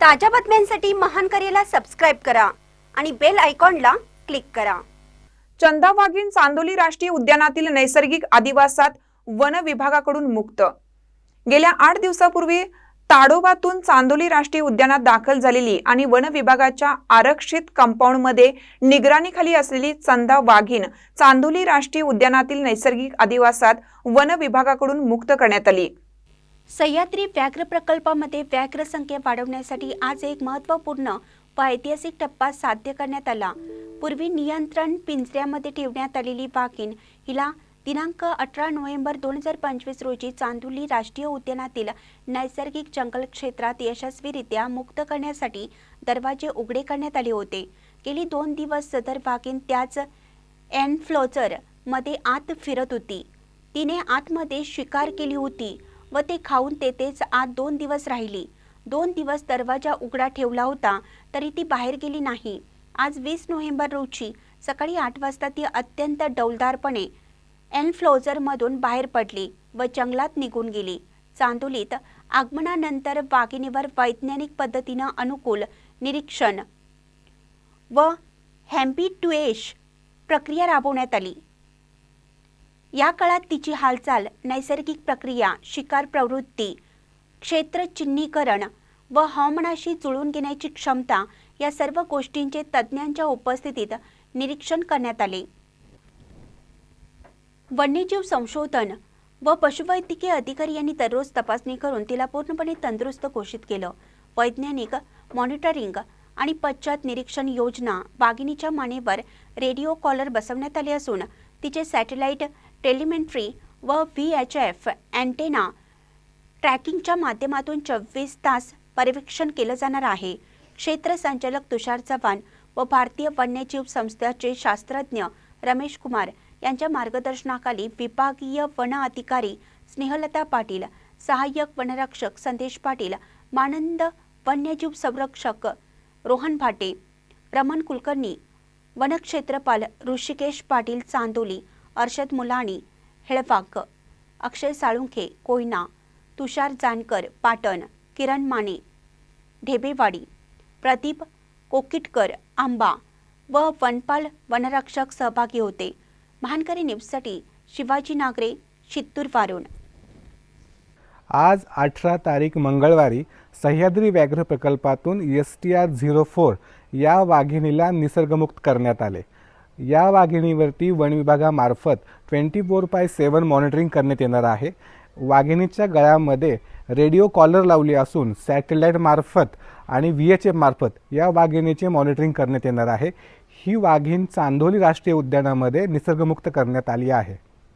ताज्या बातम्यांसाठी महान करेला सबस्क्राईब करा आणि बेल आयकॉनला क्लिक करा. चंदा वाघीण चांदोली राष्ट्रीय उद्यानातील नैसर्गिक आदिवासात वन विभागाकडून मुक्त. गेल्या आठ दिवसापूर्वी ताडोबातून चांदोली राष्ट्रीय उद्यानात दाखल झालेली आणि वन विभागाच्या आरक्षित कंपाऊंडमध्ये निगराणीखाली असलेली चंदा वाघीण चांदोली राष्ट्रीय उद्यानातील नैसर्गिक अधिवासात वन विभागाकडून मुक्त करण्यात आली. सह्याद्री व्याघ्र प्रकल्पामध्ये व्याघ्र संख्या वाढवण्यासाठी आज एक महत्त्वपूर्ण व ऐतिहासिक टप्पा साध्य करण्यात आला. पूर्वी नियंत्रण पिंजऱ्यामध्ये ठेवण्यात आलेली वाघीण हिला दिनांक अठरा नोव्हेंबर दोन हजार पंचवीस रोजी चांदोली राष्ट्रीय उद्यानातील नैसर्गिक जंगल क्षेत्रात यशस्वीरित्या मुक्त करण्यासाठी दरवाजे उघडे करण्यात आले होते. गेली दोन दिवस सदर वाघीण त्याच एनफ्लोचरमध्ये आत फिरत होती. तिने आतमध्ये शिकार केली होती. व ते खाऊन तेथेच आत दोन दिवस राहिली. दोन दिवस दरवाजा उघडा ठेवला होता तरी ती बाहेर गेली नाही. आज वीस नोव्हेंबर रोजी सकाळी आठ वाजता ती अत्यंत डौलदारपणे एनफ्लोजरमधून बाहेर पडली व जंगलात निघून गेली. चांदोलीत आगमनानंतर वाघिणीवर वैज्ञानिक पद्धतीनं अनुकूल निरीक्षण व हॅम्पिट्युएश प्रक्रिया राबवण्यात आली. या काळात तिची हालचाल नैसर्गिक प्रक्रिया शिकार प्रवृत्ती क्षेत्र चिन्हीकरण व हवामानाशी जुळून घेण्याची क्षमता या सर्व गोष्टींचे तज्ज्ञांच्या उपस्थितीत निरीक्षण करण्यात आले. वन्यजीव संशोधन व पशुवैद्यकीय अधिकारी यांनी दररोज तपासणी करून तिला पूर्णपणे तंदुरुस्त घोषित केलं. वैज्ञानिक मॉनिटरिंग आणि पश्चात निरीक्षण योजना वाघिणीच्या मानेवर रेडिओ कॉलर बसवण्यात आले असून तिचे सॅटेलाईट टेलिमेंट्री व व्ही एच एफ अँटेना ट्रॅकिंगच्या माध्यमातून चोवीस तास पर्यवेक्षण केलं जाणार आहे. क्षेत्र संचालक तुषार चव्हाण व भारतीय वन्यजीव संस्थेचे शास्त्रज्ञ रमेश कुमार यांच्या मार्गदर्शनाखाली विभागीय वन अधिकारी स्नेहलता पाटील सहाय्यक वनरक्षक संदेश पाटील मानंद वन्यजीव संरक्षक रोहन भाटे रमण कुलकर्णी वनक्षेत्रपाल ऋषिकेश पाटील चांदोली अर्षद मुलाणी हेळवाक अक्षय साळुंखे कोयना तुषार जानकर पाटण किरण माने ढेबेवाडी प्रदीप कोकिटकर आंबा व वनपाल वनरक्षक सहभागी होते. महानकरी न्यूजसाठी शिवाजी नागरे शित्तूर वारुण. आज अठरा तारीख मंगळवारी सह्याद्री व्याघ्र प्रकल्पातून S T R zero four या वाघिणीला निसर्गमुक्त करण्यात आले. या वाघिणीवरती वन विभागामार्फत twenty four by seven monitoring करण्यात येणार आहे. वाघिणीच्या गळ्यामध्ये रेडिओ कॉलर लावली असून सॅटेलाईटमार्फत आणि व्ही एच एफमार्फत या वाघिणीचे मॉनिटरिंग करण्यात येणार आहे. ही वाघीण चांदोली राष्ट्रीय उद्यानामध्ये निसर्गमुक्त करण्यात आली आहे.